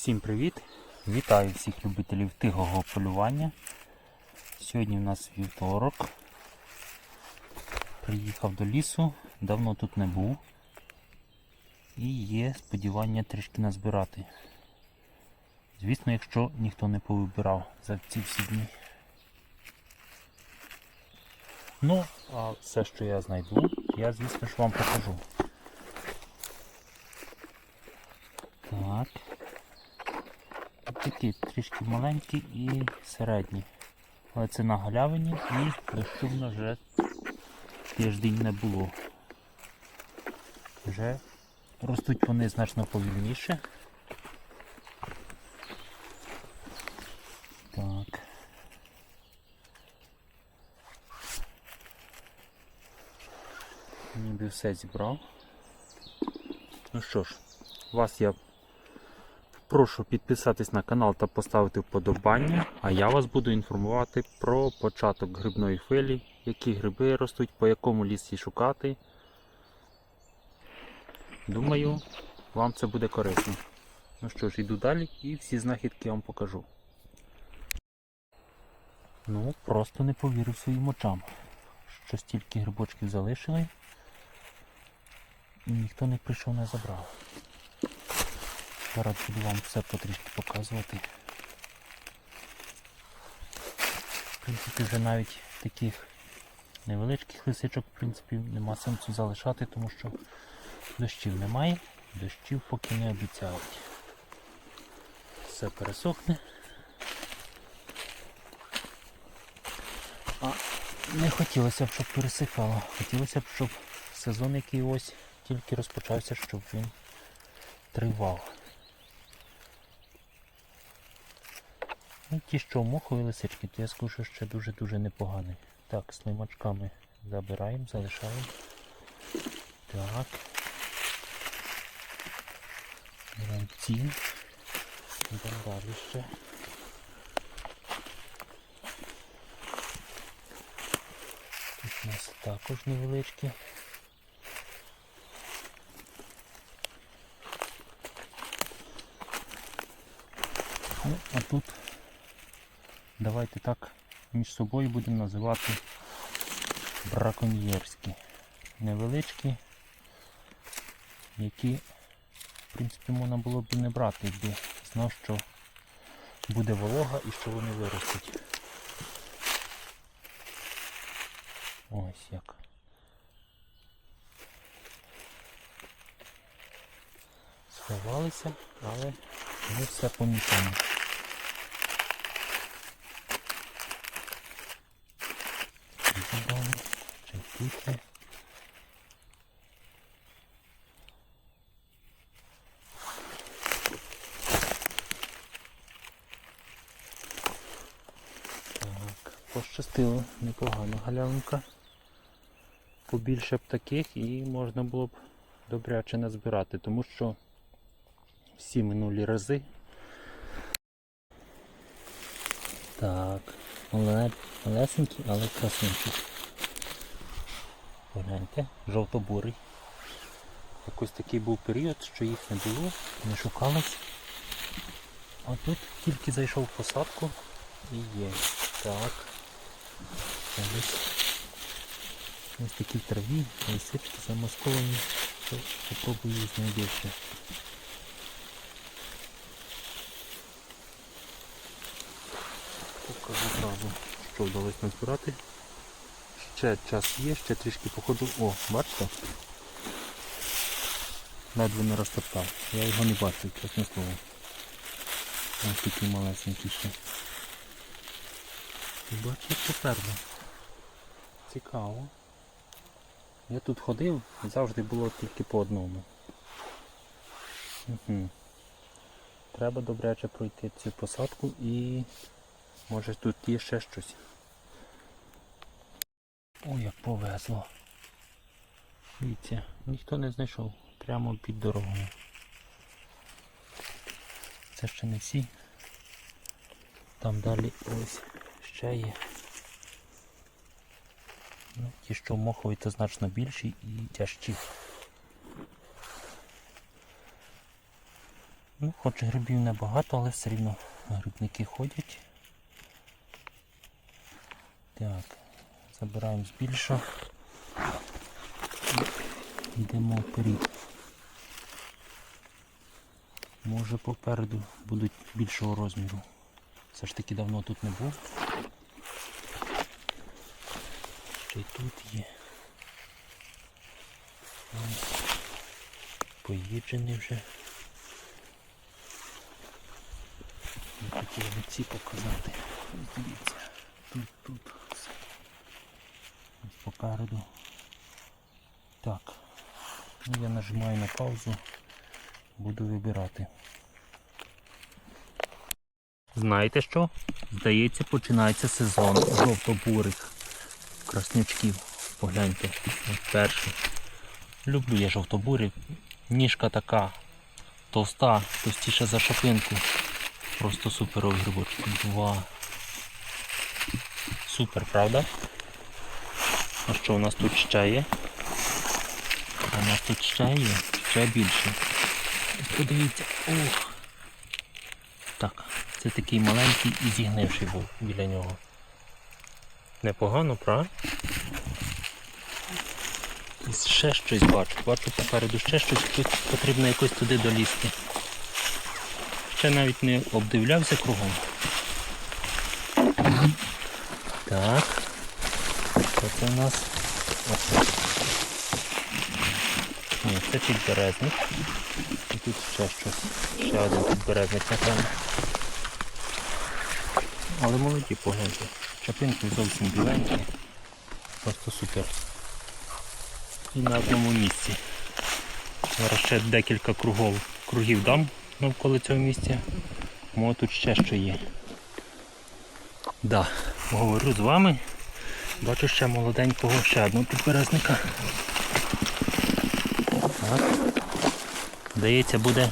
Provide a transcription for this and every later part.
Всім привіт! Вітаю всіх любителів тихого полювання. Сьогодні у нас вівторок. Приїхав до лісу, давно тут не був. І є сподівання трішки назбирати. Звісно, якщо ніхто не повибирав за ці всі дні. Ну, а все, що я знайду, я, звісно ж, вам покажу. Так. Такі трішки маленькі і середні. Але це на галявині і дощу вже тиждень не було. Вже ростуть вони значно повільніше. Так. Ніби все зібрав. Ну що ж, вас я Прошу підписатись на канал та поставити вподобання, а я вас буду інформувати про початок грибної хвилі, які гриби ростуть, по якому лісі шукати. Думаю, вам це буде корисно. Ну що ж, йду далі і всі знахідки вам покажу. Ну, просто не повірив своїм очам, що стільки грибочків залишили і ніхто не прийшов не забрав. Зараз буду вам все потрішки показувати. В принципі, вже навіть таких невеличких лисичок в принципі, нема сенсу залишати, тому що дощів немає, дощів поки не обіцяють. Все пересохне. А не хотілося б, щоб пересихало. Хотілося б, щоб сезон, який ось тільки розпочався, щоб він тривав. Ну, ті, що мохові лисички, то я скажу, що ще дуже-дуже непоганий. Так, слимачками забираємо, залишаємо. Так. Беремо ці. Йдемо далі ще. Тут у нас також невеличкі. Ну, а тут давайте так між собою будемо називати браконьєрські. Невеличкі, які, в принципі, можна було б не брати, якби знав, що буде волога і що вони виростуть. Ось як. Сховалися, але ми все помітимо. Чайкуйте. Так, пощастило, непогана галявинка. Побільше б таких і можна було б добряче назбирати, тому що всі минулі рази. Так, мале- малесенький, але красненький. Погляньте, жовто-бурий. Якось такий був період, що їх не було, не шукалось. А тут тільки зайшов в посадку і є. Так. Ось, ось такі траві, лисички замасковані. Попробую їх знайдеться. Покажу зразу, що вдалося назбирати. Ще час є, ще трішки походу. О, бачите? Ледве не розтоптав. Я його не бачив, чесне слово. Ось такий малесенький ще. Бачиш попереду. Цікаво. Я тут ходив, завжди було тільки по одному. Угу. Треба добряче пройти цю посадку і може тут є ще щось. Ой, як повезло. Дивіться, ніхто не знайшов прямо під дорогою. Це ще не всі. Там далі ось ще є. Ну, ті, що мохові, то значно більші і тяжчі. Ну, хоч грибів небагато, але все рівно грибники ходять. Так, забираємо з більшого. Йдемо вперед. Може попереду будуть більшого розміру. Все ж таки давно тут не був. Ще й тут є. Поїджений вже. Хотів ці показати. Дивіться. Тут, тут. Все. Так. Ну, я нажимаю на паузу. Буду вибирати. Знаєте що? Здається, починається сезон жовтобурих краснючків. Погляньте, ось перший. Люблю я жовтобурі. Ніжка така товста, товстіша за шапинку. Просто суперовий грибочок. Два. Супер, правда? А що у нас тут ще є? А у нас тут ще є, ще більше. Подивіться, ох. Так, це такий маленький і зігнивший був біля нього. Непогано, правда? І ще щось бачу. Бачу попереду ще щось, тут потрібно якось туди долізти. Ще навіть не обдивлявся кругом. Так. Це у нас? Ось. Ні, це підберезник. І тут ще щось. Ще один підберезник, напевно. Але молоді погляньте. Чапинки зовсім біленькі. Просто супер. І на одному місці. Зараз ще декілька кругов, кругів дам навколо цього місця. Може тут ще що є. Да, говорю з вами. Бачу ще молоденького ще одного підберезника. Так. Здається, буде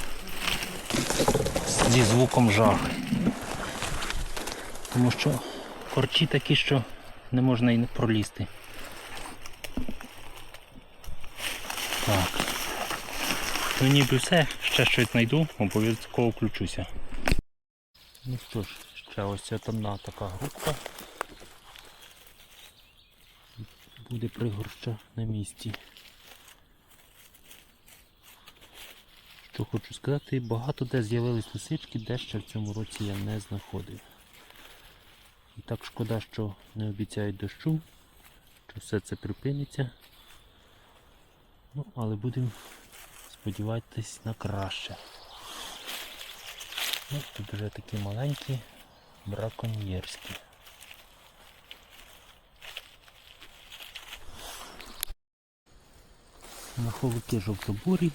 зі звуком жах. Тому що корчі такі, що не можна і не пролізти. Так. Ну ніби все, ще щось знайду, обов'язково включуся. Ну що ж, ще ось ця темна така групка. Буде пригорща на місці. Що хочу сказати, багато де з'явились лисички, де ще в цьому році я не знаходив. І так шкода, що не обіцяють дощу, що все це припиниться. Ну, але будемо сподіватись на краще. Ну, тут вже такі маленькі, браконьєрські. Маховики жовтобурі,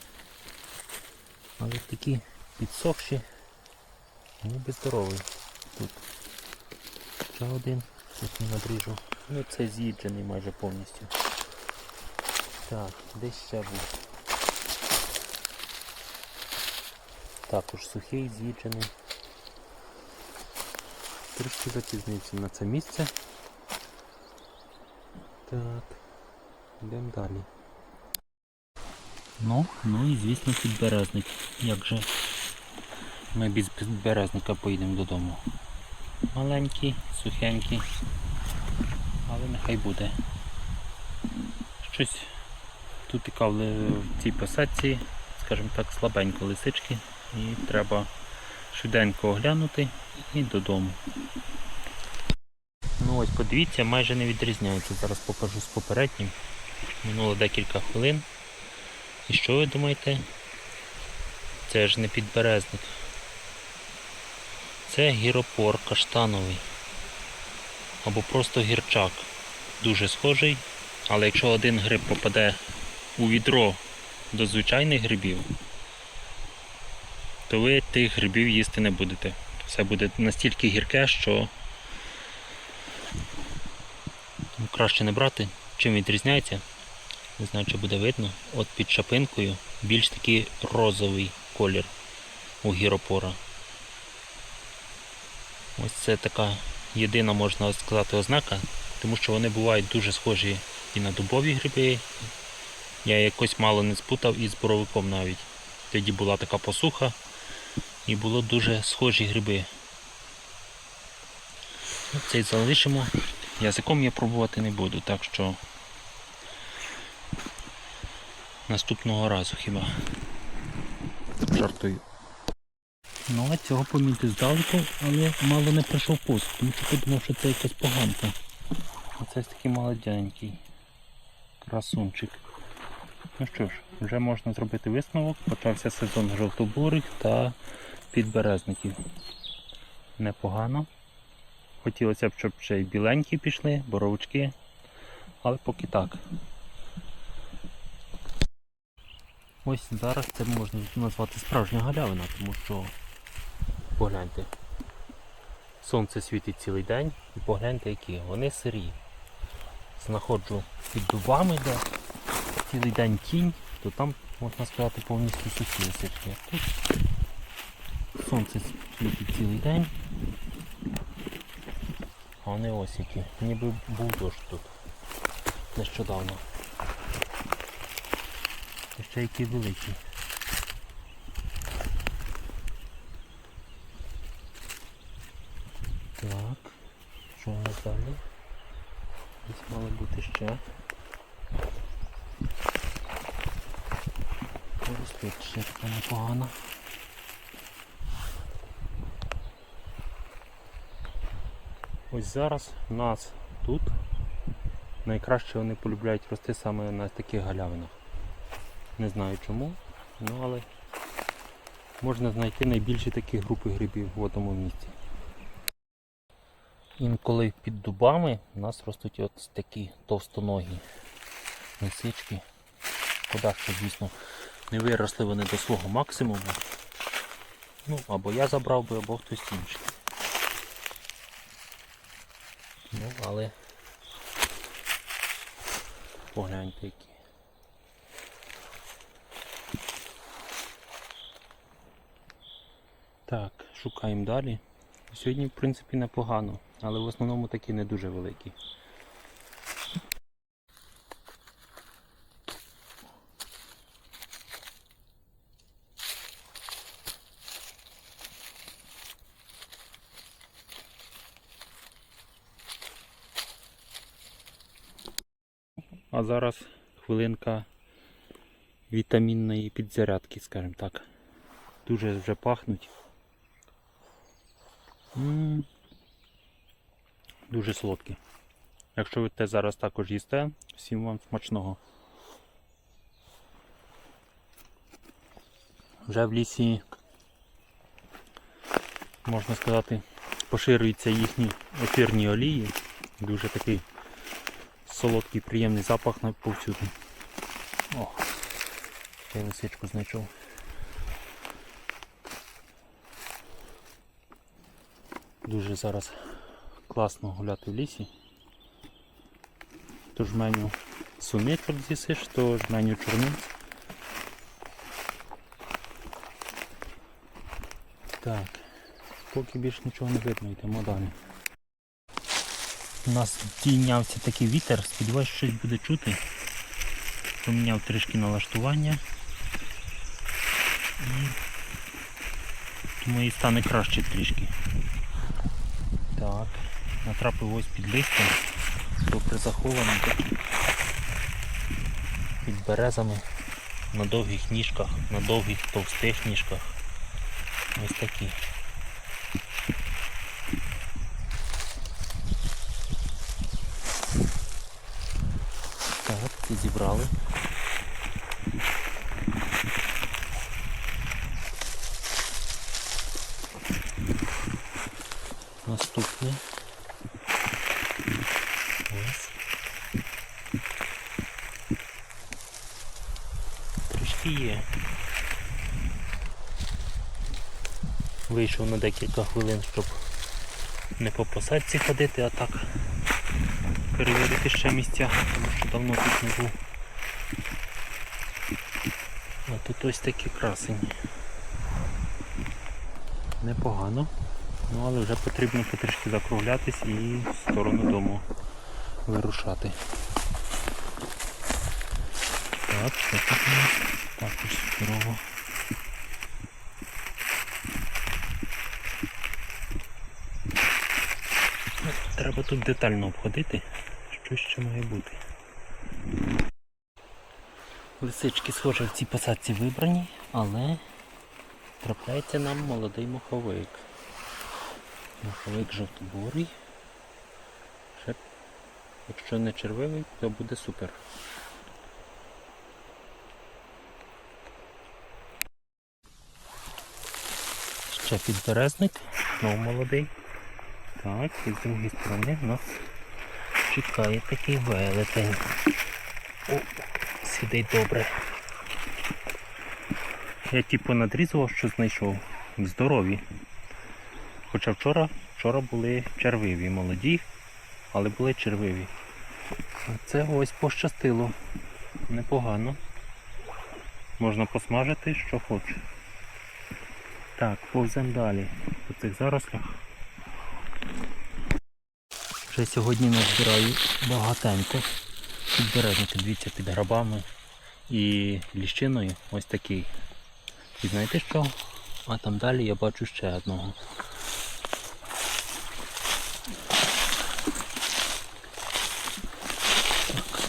але такі підсохші, ніби здоровий. Тут ще один, тут не надріжу. Ну це з'їджений майже повністю. Так, десь ще був. Також сухий, з'їджений. Трішки запізнився на це місце. Так, йдемо далі. Ну, ну і звісно підберезник. Як же ми без підберезника поїдемо додому. Маленький, сухенький, але нехай буде. Щось тут така в цій посадці, скажімо так, слабенько лисички і треба швиденько оглянути і додому. Ну ось подивіться, майже не відрізняється. Зараз покажу з попереднім. Минуло декілька хвилин. І що ви думаєте? Це ж не підберезник. Це гіропор каштановий. Або просто гірчак. Дуже схожий, але якщо один гриб попаде у відро до звичайних грибів, то ви тих грибів їсти не будете. Все буде настільки гірке, що краще не брати. Чим відрізняється? Не знаю, чи буде видно. От під шапинкою більш такий розовий колір у гіропора. Ось це така єдина, можна сказати, ознака, тому що вони бувають дуже схожі і на дубові гриби. Я якось мало не спутав із боровиком навіть. Тоді була така посуха, І було дуже схожі гриби. Цей залишимо. Язиком я пробувати не буду, так що наступного разу хіба. Жартую. Ну а цього помітив здалеку, але мало не пройшов пост, тому що подумав, що це якась поганка. Оце такий молоденький. Красунчик. Ну що ж, вже можна зробити висновок. Почався сезон жовтобурих та підберезників. Непогано. Хотілося б, щоб ще й біленькі пішли, боровички, але поки так. Ось зараз це можна назвати справжня галявина, тому що погляньте. Сонце світить цілий день і погляньте які. Вони сирі. Знаходжу під дубами, де цілий день тінь, то там, можна сказати, повністю сухі лисички. А Тут сонце світить цілий день. А вони ось які. Ніби був дощ тут нещодавно. Ще великі. Так, що у нас далі? Десь мало бути ще. Ось ще така непогана. Ось зараз у нас тут найкраще вони полюбляють рости саме на таких галявинах. Не знаю чому, ну але можна знайти найбільші такі групи грибів в одному місці. Інколи під дубами у нас ростуть от такі товстоногі лисички. Шкода, що, звісно, не виросли вони до свого максимуму. Ну, або я забрав би, або хтось інший. Ну, але погляньте які. Так, шукаємо далі. Сьогодні, в принципі, непогано, але в основному такі не дуже великі. А зараз хвилинка вітамінної підзарядки, скажімо так. Дуже вже пахнуть. Дуже солодкі. Якщо ви те зараз також їсте, всім вам смачного. Вже в лісі, можна сказати, поширюються їхні ефірні олії. Дуже такий солодкий, приємний запах повсюди. О, я лисичку знайшов. Дуже зараз класно гуляти в лісі. То жменю суничок з'їсиш, то жменю чорниць. Так, поки більше нічого не видно, йдемо далі. У нас дійнявся такий вітер, сподіваюся, щось буде чути. Поміняв трішки налаштування. І тому і стане краще трішки. Так, натрапив ось під листям, добре захований під березами на довгих ніжках, на довгих товстих ніжках. Ось такі. Так, ці зібрали. Наступне. Ось. Трішки є. Вийшов на декілька хвилин, щоб не по посадці ходити, а так перевірити ще місця, тому що давно тут не був. А тут ось такі красені. Непогано. Ну але вже потрібно потрішки закруглятись і в сторону дому вирушати. Так, що тут у нас? Також здорово. Треба тут детально обходити, що ще має бути. Лисички, схоже, в цій посадці вибрані, але трапляється нам молодий муховик. Моховик жовтобурий. Ще, якщо не червивий, то буде супер. Ще підберезник, знову молодий. Так, і з другої сторони нас чекає такий велетень. О, сидить добре. Я типу надрізував, що знайшов. Здорові. Хоча вчора, вчора були червиві, молоді, але були червиві. Це ось пощастило. Непогано. Можна посмажити, що хоче. Так, повземо далі по цих зарослях. Вже сьогодні назбираю багатенько. Підбережники, дивіться, під грабами і ліщиною ось такий. І знаєте що? А там далі я бачу ще одного.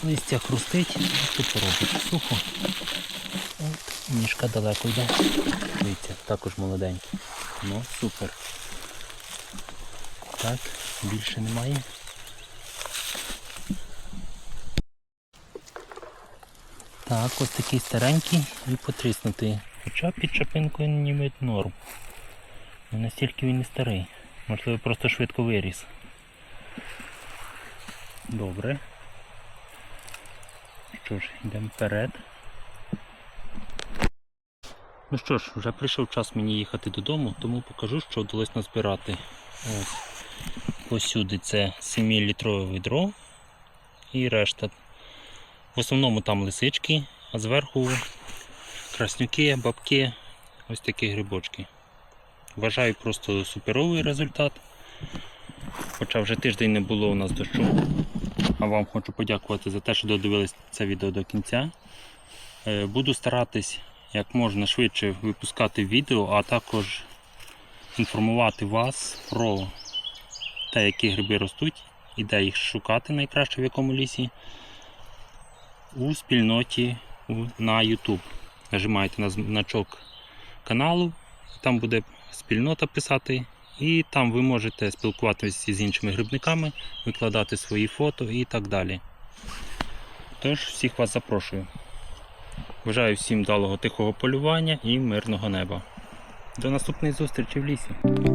Листя хрустить, що поробиш? Сухо. От, ніжка далеко йде. Дивіться, також молоденький. Ну, супер. Так, більше немає. Так, ось такий старенький і потріснутий. Хоча під чапинкою ніби норм. Не настільки він і старий. Можливо, просто швидко виріс. Добре. Що ж, йдемо вперед. Ну що ж, вже прийшов час мені їхати додому, тому покажу, що вдалося назбирати. Ось. Посюди це 7-літрове відро і решта. В основному там лисички, а зверху краснюки, бабки, ось такі грибочки. Вважаю просто суперовий результат. Хоча вже тиждень не було у нас дощу. Вам хочу подякувати за те, що додивились це відео до кінця. Е, Буду старатись як можна швидше випускати відео, а також інформувати вас про те, які гриби ростуть і де їх шукати найкраще в якому лісі у спільноті на YouTube. Нажимаєте на значок каналу, там буде спільнота писати, і там ви можете спілкуватися з іншими грибниками, викладати свої фото і так далі. Тож, всіх вас запрошую. Бажаю всім далого тихого полювання і мирного неба. До наступної зустрічі в лісі.